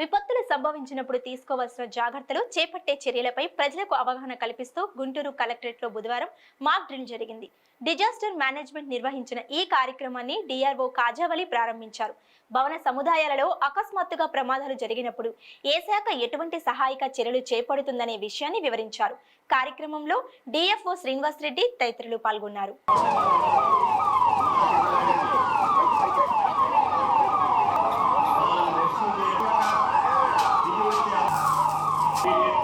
విపత్తులు సంభవించినప్పుడు తీసుకోవాల్సిన జాగ్రత్తలు చేపట్టే చర్యలపై ప్రజలకు అవగాహన కల్పిస్తూ గుంటూరు కలెక్టరేట్లో బుధవారం మాక్ డ్రిల్ జరిగింది. డిజాస్టర్ మేనేజ్మెంట్ నిర్వహించిన ఈ కార్యక్రమాన్ని డిఆర్ఓ కాజావలి ప్రారంభించారు. భవన సముదాయాలలో అకస్మాత్తుగా ప్రమాదాలు జరిగినప్పుడు ఏ శాఖ ఎటువంటి సహాయక చర్యలు చేపడుతుందనే విషయాన్ని వివరించారు. కార్యక్రమంలో డిఎఫ్ఓ శ్రీనివాస్ రెడ్డి తదితరులు పాల్గొన్నారు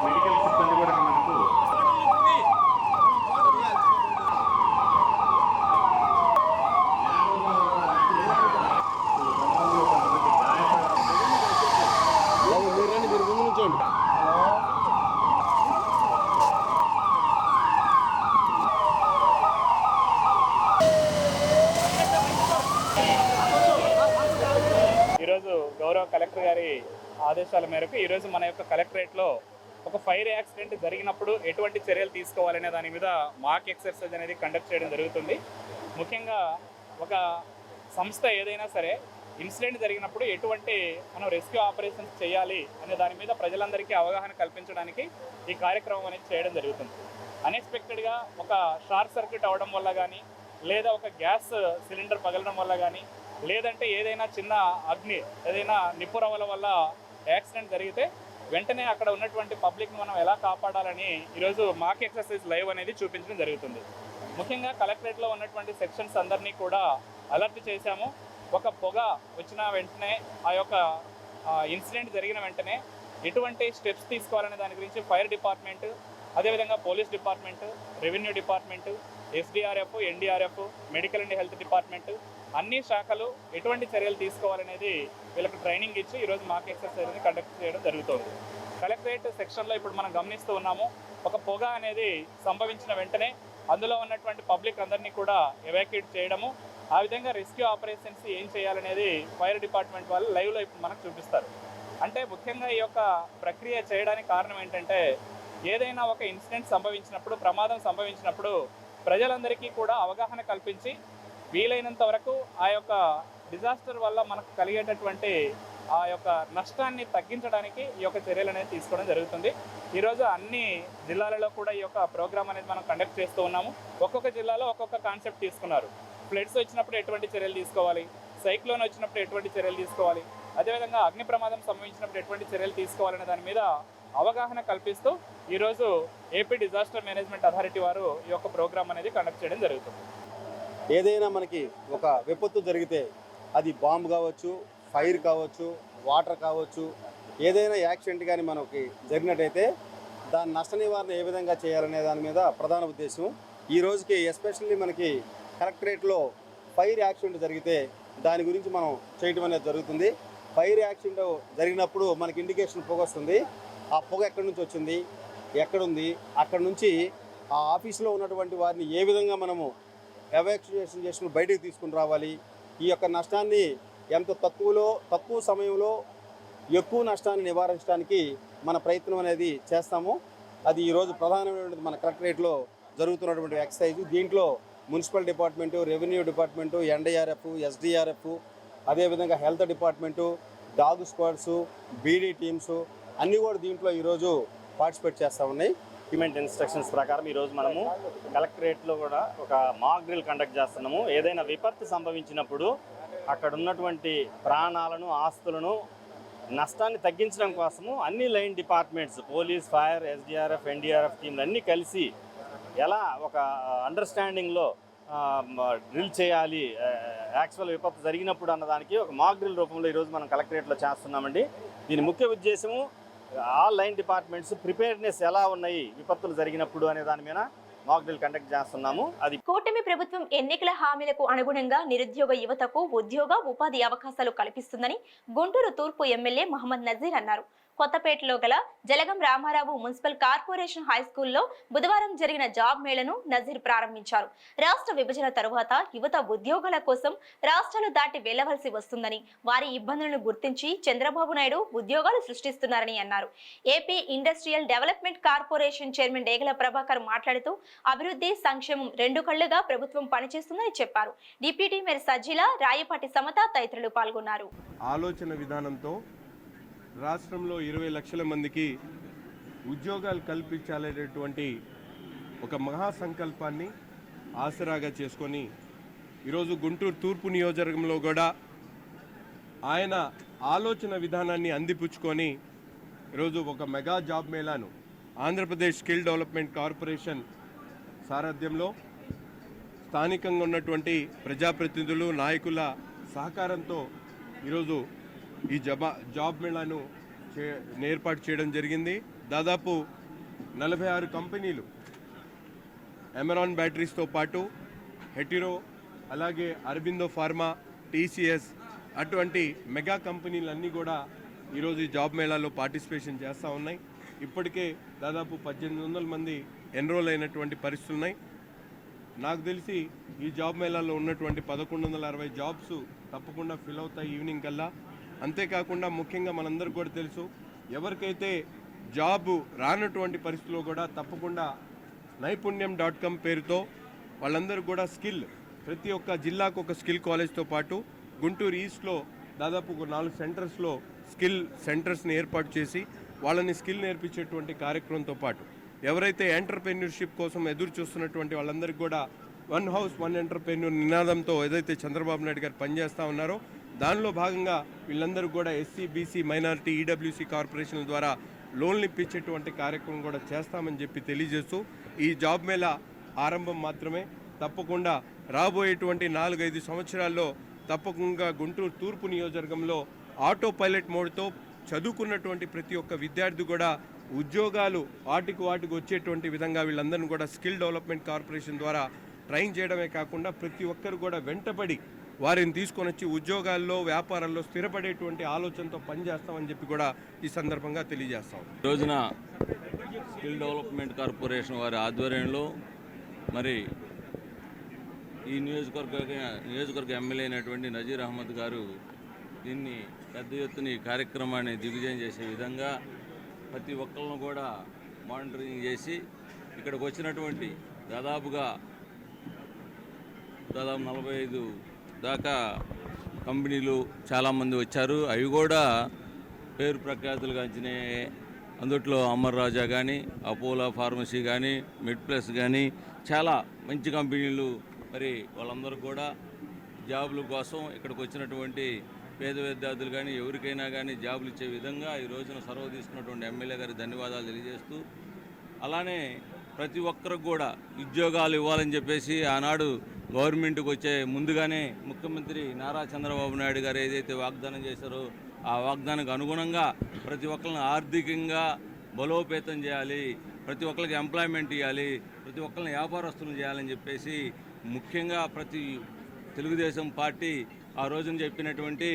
మెడికల్ సిబ్బంది కూడా మనకు మీరండి మీరు ముందు నుంచోండి ఈరోజు గౌరవ కలెక్టర్ గారి ఆదేశాల మేరకు ఈరోజు మన యొక్క కలెక్టరేట్లో ఒక ఫైర్ యాక్సిడెంట్ జరిగినప్పుడు ఎటువంటి చర్యలు తీసుకోవాలనే దాని మీద మాక్ ఎక్సర్సైజ్ అనేది కండక్ట్ చేయడం జరుగుతుంది. ముఖ్యంగా ఒక సంస్థ ఏదైనా సరే ఇన్సిడెంట్ జరిగినప్పుడు ఎటువంటి మనం రెస్క్యూ ఆపరేషన్స్ చేయాలి అనే దాని మీద ప్రజలందరికీ అవగాహన కల్పించడానికి ఈ కార్యక్రమం అనేది చేయడం జరుగుతుంది. అన్ఎక్స్పెక్టెడ్గా ఒక షార్ట్ సర్క్యూట్ అవ్వడం వల్ల కానీ లేదా ఒక గ్యాస్ సిలిండర్ పగలడం వల్ల కానీ లేదంటే ఏదైనా చిన్న అగ్ని ఏదైనా నిప్పురవల వల్ల యాక్సిడెంట్ జరిగితే వెంటనే అక్కడ ఉన్నటువంటి పబ్లిక్ని మనం ఎలా కాపాడాలని ఈరోజు మాక్ ఎక్సర్సైజ్ లైవ్ అనేది చూపించడం జరుగుతుంది. ముఖ్యంగా కలెక్టరేట్లో ఉన్నటువంటి సెక్షన్స్ అందరినీ కూడా అలర్ట్ చేశాము. ఒక పొగ వచ్చిన వెంటనే ఆ యొక్క ఇన్సిడెంట్ జరిగిన వెంటనే ఎటువంటి స్టెప్స్ తీసుకోవాలనే దాని గురించి ఫైర్ డిపార్ట్మెంట్ అదేవిధంగా police department revenue department SDRF NDRF medical and health department అన్ని శాఖలు ఎటువంటి చర్యలు తీసుకోవాలనేది వీళ్ళకి ట్రైనింగ్ ఇచ్చి ఈరోజు మాక్ ఎక్సర్సైజ్ని కండక్ట్ చేయడం జరుగుతుంది. కలెక్టరేట్ సెక్షన్లో ఇప్పుడు మనం గమనిస్తూ ఉన్నాము ఒక పొగ అనేది సంభవించిన వెంటనే అందులో ఉన్నటువంటి పబ్లిక్ అందరినీ కూడా ఎవాక్యుయేట్ చేయడము ఆ విధంగా రెస్క్యూ ఆపరేషన్స్ ఏం చేయాలనేది ఫైర్ డిపార్ట్మెంట్ వాళ్ళు లైవ్లో ఇప్పుడు మనకు చూపిస్తారు. అంటే ముఖ్యంగా ఈ యొక్క ప్రక్రియ చేయడానికి కారణం ఏంటంటే ఏదైనా ఒక ఇన్సిడెంట్ సంభవించినప్పుడు ప్రమాదం సంభవించినప్పుడు ప్రజలందరికీ కూడా అవగాహన కల్పించి వీలైనంత వరకు ఆ యొక్క డిజాస్టర్ వల్ల మనకు కలిగేటటువంటి ఆ యొక్క నష్టాన్ని తగ్గించడానికి ఈ యొక్క చర్యలు అనేది తీసుకోవడం జరుగుతుంది. ఈరోజు అన్ని జిల్లాలలో కూడా ఈ యొక్క ప్రోగ్రామ్ అనేది మనం కండక్ట్ చేస్తూ ఉన్నాము. ఒక్కొక్క జిల్లాలో ఒక్కొక్క కాన్సెప్ట్ తీసుకున్నారు. ఫ్లడ్స్ వచ్చినప్పుడు ఎటువంటి చర్యలు తీసుకోవాలి? సైక్లోన్ వచ్చినప్పుడు ఎటువంటి చర్యలు తీసుకోవాలి? అదేవిధంగా అగ్ని ప్రమాదం సంభవించినప్పుడు ఎటువంటి చర్యలు తీసుకోవాలనే దాని మీద అవగాహన కల్పిస్తూ ఈరోజు ఏపీ డిజాస్టర్ మేనేజ్మెంట్ అథారిటీ వారు ఈ యొక్క ప్రోగ్రామ్ అనేది కండక్ట్ చేయడం జరుగుతుంది. ఏదైనా మనకి ఒక విపత్తు జరిగితే అది బాంబు కావచ్చు ఫైర్ కావచ్చు వాటర్ కావచ్చు ఏదైనా యాక్సిడెంట్ కానీ మనకి జరిగినట్టయితే దాని నష్ట నివారణ ఏ విధంగా చేయాలనే దాని మీద ప్రధాన ఉద్దేశం. ఈ రోజుకి ఎస్పెషల్లీ మనకి కలెక్టరేట్లో ఫైర్ యాక్సిడెంట్ జరిగితే దాని గురించి మనం చేయటం అనేది జరుగుతుంది. ఫైర్ యాక్సిడెంట్ జరిగినప్పుడు మనకి ఇండికేషన్ పొగ వస్తుంది. ఆ పొగ ఎక్కడి నుంచి వచ్చింది? ఎక్కడుంది? అక్కడ నుంచి ఆ ఆఫీస్లో ఉన్నటువంటి వారిని ఏ విధంగా మనము ఎవాక్యుయేషన్ చేసుకుని బయటకు తీసుకుని రావాలి. ఈ యొక్క నష్టాన్ని ఎంత తక్కువలో తక్కువ సమయంలో ఎక్కువ నష్టాన్ని నివారించడానికి మన ప్రయత్నం అనేది చేస్తాము. అది ఈరోజు ప్రధానమైనటువంటి మన కలెక్టరేట్లో జరుగుతున్నటువంటి ఎక్సర్సైజ్ దీంట్లో municipal department revenue department NDRF SDRF అదేవిధంగా health department dog squads BD teams అన్నీ కూడా దీంట్లో ఈరోజు పార్టిసిపేట్ చేస్తూ ఉన్నాయి. డాక్యుమెంట్ ఇన్స్ట్రక్షన్స్ ప్రకారం ఈరోజు మనము కలెక్టరేట్లో కూడా ఒక మాక్ డ్రిల్ కండక్ట్ చేస్తున్నాము. ఏదైనా విపత్తు సంభవించినప్పుడు అక్కడ ఉన్నటువంటి ప్రాణాలను ఆస్తులను నష్టాన్ని తగ్గించడం కోసము అన్ని line departments police fire SDRF NDRF టీంలు అన్నీ కలిసి ఎలా ఒక అండర్స్టాండింగ్లో డ్రిల్ చేయాలి యాక్చువల్ విపత్తు జరిగినప్పుడు అన్నదానికి ఒక మాక్ డ్రిల్ రూపంలో ఈరోజు మనం కలెక్టరేట్లో చేస్తున్నామండి. దీని ముఖ్య ఉద్దేశము ఆల్ లైన్ డిపార్ట్మెంట్స్ ప్రిపేర్నెస్ ఎలా ఉన్నాయి విపత్తులు జరిగినప్పుడు అనే దాని మీద మాక్ కండక్ట్ చేస్తున్నాము. అది కూటమి ప్రభుత్వం ఎన్నికల హామీలకు అనుగుణంగా నిరుద్యోగ యువతకు ఉద్యోగ ఉపాధి అవకాశాలు కల్పిస్తుందని గుంటూరు తూర్పు ఎమ్మెల్యే మహమ్మద్ నజీర్ అన్నారు. కొత్తపేటలో గల Jalagam Ramarao municipal corporation high స్కూల్లో బుధవారం జరిగిన జాబ్ మేళను నజీర్ ప్రారంభించారు. రాష్ట్ర విభజన తరువాత యువత ఉద్యోగాల కోసం రాష్ట్రాలు దాటి వెళ్ళవలసి వస్తుందని వారి ఇబ్బందులను గుర్తించి చంద్రబాబు నాయుడు ఉద్యోగాలు సృష్టిస్తున్నారని అన్నారు. AP industrial development corporation chairman Degala Prabhakar మాట్లాడుతూ అభివృద్ధి సంక్షేమం రెండు కళ్ళుగా ప్రభుత్వం పనిచేస్తుందని చెప్పారు. డిప్యూటీ మేయర్ సజ్జిల రాయపాటి సమత తదితరులు పాల్గొన్నారు. ఆలోచన విధానంతో రాష్ట్రంలో ఇరవై లక్షల మందికి ఉద్యోగాలు కల్పించాలనేటువంటి ఒక మహా సంకల్పాన్ని ఆసరాగా చేసుకొని ఈరోజు గుంటూరు తూర్పు నియోజకవర్గంలో కూడా ఆయన ఆలోచన విధానాన్ని అందిపుచ్చుకొని ఈరోజు ఒక మెగా జాబ్ మేళాను ఆంధ్రప్రదేశ్ స్కిల్ డెవలప్మెంట్ కార్పొరేషన్ సారథ్యంలో స్థానికంగా ఉన్నటువంటి ప్రజాప్రతినిధులు నాయకుల సహకారంతో ఈరోజు ఈ జబా జాబ్ మేళాను చే ఏర్పాటు చేయడం జరిగింది. దాదాపు నలభై ఆరు కంపెనీలు ఎమరాన్ బ్యాటరీస్తో పాటు హెటిరో అలాగే అరబిందో ఫార్మా టీసీఎస్ అటువంటి మెగా కంపెనీలన్నీ కూడా ఈరోజు ఈ జాబ్ మేళాలో పార్టిసిపేషన్ చేస్తూ ఉన్నాయి. ఇప్పటికే దాదాపు పద్దెనిమిది వందల మంది ఎన్రోల్ అయినటువంటి పరిస్థితులు ఉన్నాయి. నాకు తెలిసి ఈ జాబ్ మేళాలో ఉన్నటువంటి పదకొండు వందల అరవై జాబ్స్ తప్పకుండా ఫిల్ అవుతాయి ఈవినింగ్ కల్లా. అంతేకాకుండా ముఖ్యంగా మనందరికీ కూడా తెలుసు ఎవరికైతే జాబ్ రానటువంటి పరిస్థితుల్లో కూడా తప్పకుండా నైపుణ్యం డాట్ కామ్ పేరుతో వాళ్ళందరూ కూడా స్కిల్ ప్రతి ఒక్క జిల్లాకు ఒక స్కిల్ కాలేజ్తో పాటు గుంటూరు ఈస్ట్లో దాదాపు ఒక నాలుగు సెంటర్స్లో స్కిల్ సెంటర్స్ని ఏర్పాటు చేసి వాళ్ళని స్కిల్ నేర్పించేటువంటి కార్యక్రమంతో పాటు ఎవరైతే ఎంటర్ప్రెన్యూర్షిప్ కోసం ఎదురు చూస్తున్నటువంటి వాళ్ళందరికీ కూడా వన్ హౌస్ వన్ ఎంటర్ప్రెన్యూర్ నినాదంతో ఏదైతే చంద్రబాబు నాయుడు గారు పనిచేస్తూ ఉన్నారో దానిలో భాగంగా వీళ్ళందరూ కూడా ఎస్సీ బీసీ మైనారిటీ ఈడబ్ల్యూసీ కార్పొరేషన్ల ద్వారా లోన్లు ఇప్పించేటువంటి కార్యక్రమం కూడా చేస్తామని చెప్పి తెలియజేస్తూ ఈ జాబ్ మేళా ఆరంభం మాత్రమే. తప్పకుండా రాబోయేటువంటి నాలుగైదు సంవత్సరాల్లో తప్పకుండా గుంటూరు తూర్పు నియోజకవర్గంలో ఆటో పైలట్ మోడ్తో చదువుకున్నటువంటి ప్రతి ఒక్క విద్యార్థి కూడా ఉద్యోగాలు వాటికి వాటికి వచ్చేటువంటి విధంగా వీళ్ళందరినీ కూడా స్కిల్ డెవలప్మెంట్ కార్పొరేషన్ ద్వారా ట్రైన్ చేయడమే కాకుండా ప్రతి ఒక్కరు కూడా వెంటబడి వారిని తీసుకొని వచ్చి ఉద్యోగాల్లో వ్యాపారాల్లో స్థిరపడేటువంటి ఆలోచనతో పనిచేస్తామని చెప్పి కూడా ఈ సందర్భంగా తెలియజేస్తాం. రోజున స్కిల్ డెవలప్మెంట్ కార్పొరేషన్ వారి ఆధ్వర్యంలో మరి ఈ నియోజకవర్గ నియోజకవర్గ ఎమ్మెల్యే అయినటువంటి నజీర్ అహ్మద్ గారు దీన్ని పెద్ద ఎత్తున ఈ కార్యక్రమాన్ని దిగ్విజయం చేసే విధంగా ప్రతి ఒక్కళ్ళను కూడా మానిటరింగ్ చేసి ఇక్కడికి వచ్చినటువంటి దాదాపుగా దాదాపు నలభై ఐదు దాకా కంపెనీలు చాలామంది వచ్చారు. అవి కూడా పేరు ప్రఖ్యాతులు గాంచిన అందుట్లో అమర్ రాజా కానీ అపోలో ఫార్మసీ కానీ మిడ్ ప్లస్ కానీ చాలా మంచి కంపెనీలు మరి వాళ్ళందరూ కూడా జాబుల కోసం ఇక్కడికి వచ్చినటువంటి పేద విద్యార్థులు కానీ ఎవరికైనా కానీ జాబులు ఇచ్చే విధంగా ఈ రోజున సర్వ తీసుకున్నటువంటి ఎమ్మెల్యే గారికి ధన్యవాదాలు తెలియజేస్తూ అలానే ప్రతి ఒక్కరికి కూడా ఉద్యోగాలు ఇవ్వాలని చెప్పేసి ఆనాడు గవర్నమెంట్కి వచ్చే ముందుగానే ముఖ్యమంత్రి నారా చంద్రబాబు నాయుడు గారు ఏదైతే వాగ్దానం చేశారో ఆ వాగ్దానానికి అనుగుణంగా ప్రతి ఒక్కరిని ఆర్థికంగా బలోపేతం చేయాలి ప్రతి ఒక్కరికి ఎంప్లాయ్మెంట్ ఇవ్వాలి ప్రతి ఒక్కరిని వ్యాపారస్తులు చేయాలని చెప్పేసి ముఖ్యంగా ప్రతి తెలుగుదేశం పార్టీ ఆ రోజున చెప్పినటువంటి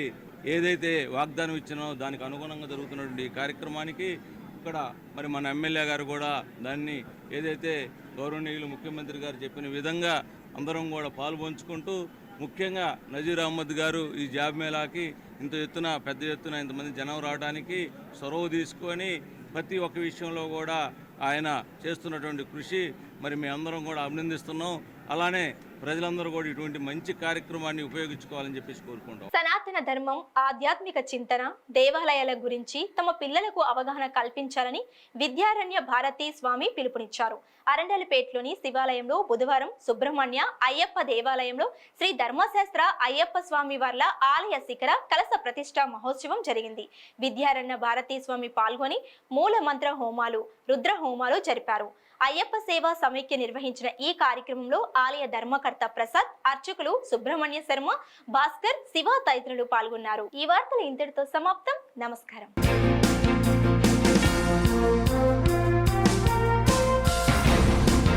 ఏదైతే వాగ్దానం ఇచ్చినో దానికి అనుగుణంగా జరుగుతున్నటువంటి కార్యక్రమానికి ఇక్కడ మరి మన ఎమ్మెల్యే గారు కూడా దాన్ని ఏదైతే గౌరవనీయులు ముఖ్యమంత్రి గారు చెప్పిన విధంగా అందరం కూడా పాల్పంచుకుంటూ ముఖ్యంగా నజీర్ అహ్మద్ గారు ఈ జాబ్ మేళాకి ఇంత ఎత్తున పెద్ద ఎత్తున ఇంతమంది జనం రావడానికి చొరవ తీసుకొని ప్రతి ఒక్క విషయంలో కూడా ఆయన చేస్తున్నటువంటి కృషి మరి మీ అందరం కూడా అభినందిస్తున్నాం. అలానే ప్రజలందరూ కూడా ఇటువంటి మంచి కార్యక్రమాన్ని ఉపయోగించుకోవాలని చెప్పేసి కోరుకుంటాం. సనాతన ధర్మం ఆధ్యాత్మిక చింతన దేవాలయాల గురించి తమ పిల్లలకు అవగాహన కల్పించాలని విద్యారణ్య భారతీ స్వామి పిలుపునిచ్చారు. అరండలపేటలోని శివాలయంలో బుధవారం సుబ్రహ్మణ్య అయ్యప్ప దేవాలయంలో శ్రీ ధర్మశాస్త్ర అయ్యప్ప స్వామి వార్ల ఆలయ శిఖర కలస ప్రతిష్ట మహోత్సవం జరిగింది. విద్యారణ్య భారతీ స్వామి పాల్గొని మూల మంత్ర హోమాలు రుద్ర హోమాలు జరిపారు. అయ్యప్ప సేవ సమైక్య నిర్వహించిన ఈ కార్యక్రమంలో ఆలయ ధర్మకర్త ప్రసాద్ అర్చకులు సుబ్రహ్మణ్య శర్మ భాస్కర్ శివ తదితరులు పాల్గొన్నారు. ఈ వార్తలు ఇంతటితో సమాప్తం. నమస్కారం.